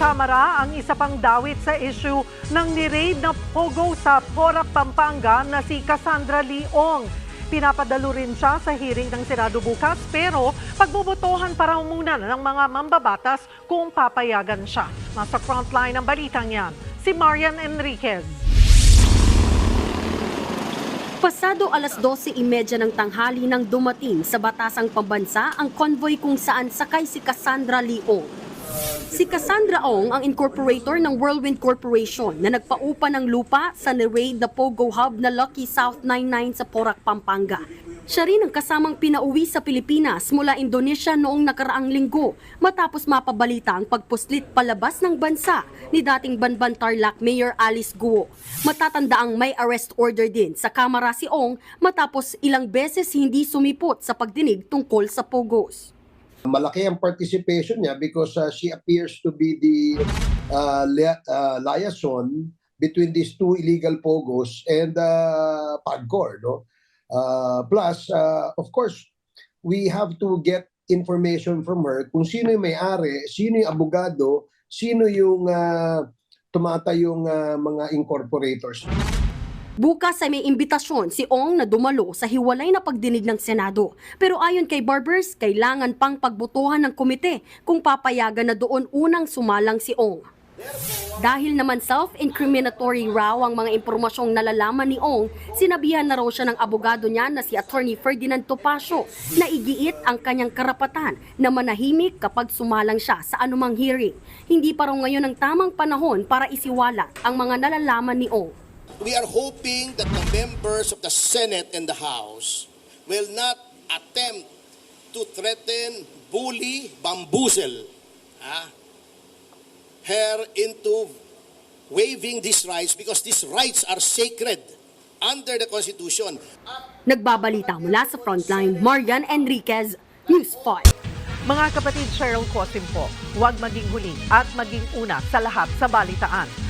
Kamara ang isa pang dawit sa issue ng niraid na pogo sa Porac, Pampanga na si Cassandra Leong. Pinapadalo rin siya sa hearing ng Senado bukas pero pagbubutuhan pa raw muna ng mga mambabatas kung papayagan siya. Nasa frontline ng balitang yan, si Marian Enriquez. Pasado alas 12.30 ng tanghali nang dumating sa Batasang Pambansa ang convoy kung saan sakay si Cassandra Leong. Si Cassandra Ong ang incorporator ng Whirlwind Corporation na nagpaupa ng lupa sa niraid na Pogo Hub na Lucky South 99 sa Porac, Pampanga. Siya rin ang kasamang pinauwi sa Pilipinas mula Indonesia noong nakaraang linggo matapos mapabalita ang pagpuslit palabas ng bansa ni dating Banban Tarlac Mayor Alice Guo. Matatanda ang may arrest order din sa kamera si Ong matapos ilang beses hindi sumipot sa pagdinig tungkol sa Pogos. Malaki ang participation niya because uh, she appears to be the uh, lia- uh, liaison between these two illegal pogos and uh, PAGCOR. No? Uh, plus, uh, of course, we have to get information from her kung sino yung may-ari, sino yung abogado, sino yung uh, tumatayong uh, mga incorporators. Bukas ay may imbitasyon si Ong na dumalo sa hiwalay na pagdinig ng Senado. Pero ayon kay Barbers, kailangan pang pagbotohan ng komite kung papayagan na doon unang sumalang si Ong. Dahil naman self-incriminatory raw ang mga impormasyong nalalaman ni Ong, sinabihan na raw siya ng abogado niya na si Attorney Ferdinand Topacio na igiit ang kanyang karapatan na manahimik kapag sumalang siya sa anumang hearing. Hindi pa raw ngayon ang tamang panahon para isiwalat ang mga nalalaman ni Ong. We are hoping that the members of the Senate and the House will not attempt to threaten, bully, bamboozle ah, her into waiving these rights because these rights are sacred under the Constitution. Nagbabalita mula sa Frontline, Marian Enriquez, News 5. Mga kapatid Cheryl Cosim po, huwag maging huli at maging una sa lahat sa balitaan.